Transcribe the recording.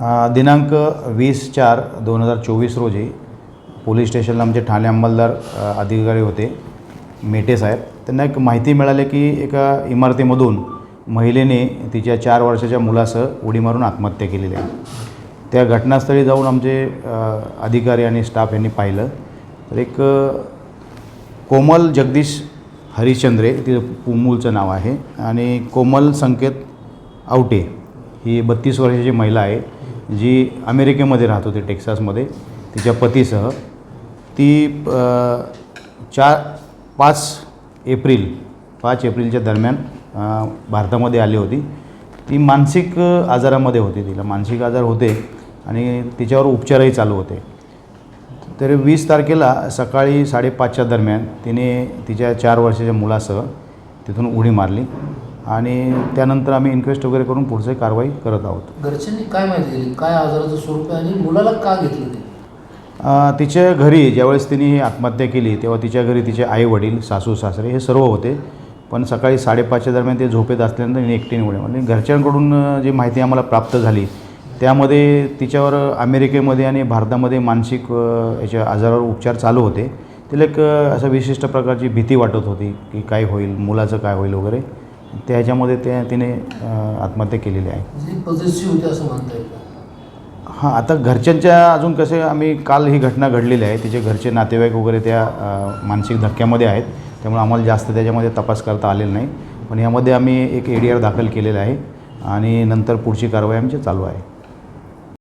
दिनांक वीस चार दोन हजार चोवीस रोजी पोलीस स्टेशनला आमचे ठाणे अंमलदार अधिकारी होते मेटे साहेब. त्यांना एक माहिती मिळाली की एका इमारतीमधून महिलेने तिच्या चार वर्षाच्या मुलासह उडी मारून आत्महत्या केलेली आहे. त्या घटनास्थळी जाऊन आमचे अधिकारी आणि स्टाफ यांनी पाहिलं. तर एक कोमल जगदीश हरिश्चंद्रे तिचं मूलचं नाव आहे. आणि कोमल संकेत आवटे ही बत्तीस वर्षाची महिला आहे. जी अमेरिकेमध्ये राहत होती टेक्सासमध्ये तिच्या पतीसह ती चार पाच एप्रिल पाच एप्रिलच्या दरम्यान भारतामध्ये आली होती. ती मानसिक आजारामध्ये होती तिला. मानसिक आजार होते आणि तिच्यावर उपचारही चालू होते. तर वीस तारखेला सकाळी साडेपाचच्या दरम्यान तिने तिच्या चार वर्षाच्या मुलासह तिथून उडी मारली. आणि त्यानंतर आम्ही इन्क्वेस्ट वगैरे करून पुढची कारवाई करत आहोत. घरच्यांनी काय माहिती दिली? काय आजाराचं स्वरूप आहे आणि मुलाला का घेतलं ते अ, तिच्या घरी ज्यावेळेस तिने ही आत्महत्या केली तेव्हा तिच्या घरी तिचे आई वडील सासू सासरे हे सर्व होते. पण सकाळी साडेपाचच्या दरम्यान ते झोपेत असल्यानंतर तिने एकटीने उडी मारली घरच्यांकडून अ, जी माहिती आम्हाला प्राप्त झाली त्यामध्ये तिच्यावर अमेरिकेमध्ये आणि भारतामध्ये मानसिक अ, याच्या आजारावर उपचार चालू होते. तिला एक अ, असं विशिष्ट प्रकारची भीती वाटत होती की काय होईल मुलाचं काय होईल वगैरे. त्याच्यामध्ये त्या तिने आत्महत्या केलेली आहे. जी पॉझिटिव्ह होती असं म्हणता येईल हां आता घरच्यांच्या अजून कसे आम्ही काल ही घटना घडलेली आहे. तिचे घरचे नातेवाईक वगैरे त्या मानसिक धक्क्यामध्ये आहेत. त्यामुळे आम्हाला जास्त त्याच्यामध्ये तपास करता आलेला नाही. पण यामध्ये आम्ही एक ए डी आर दाखल केलेला आहे. आणि नंतर पुढची कारवाई आमची चालू आहे.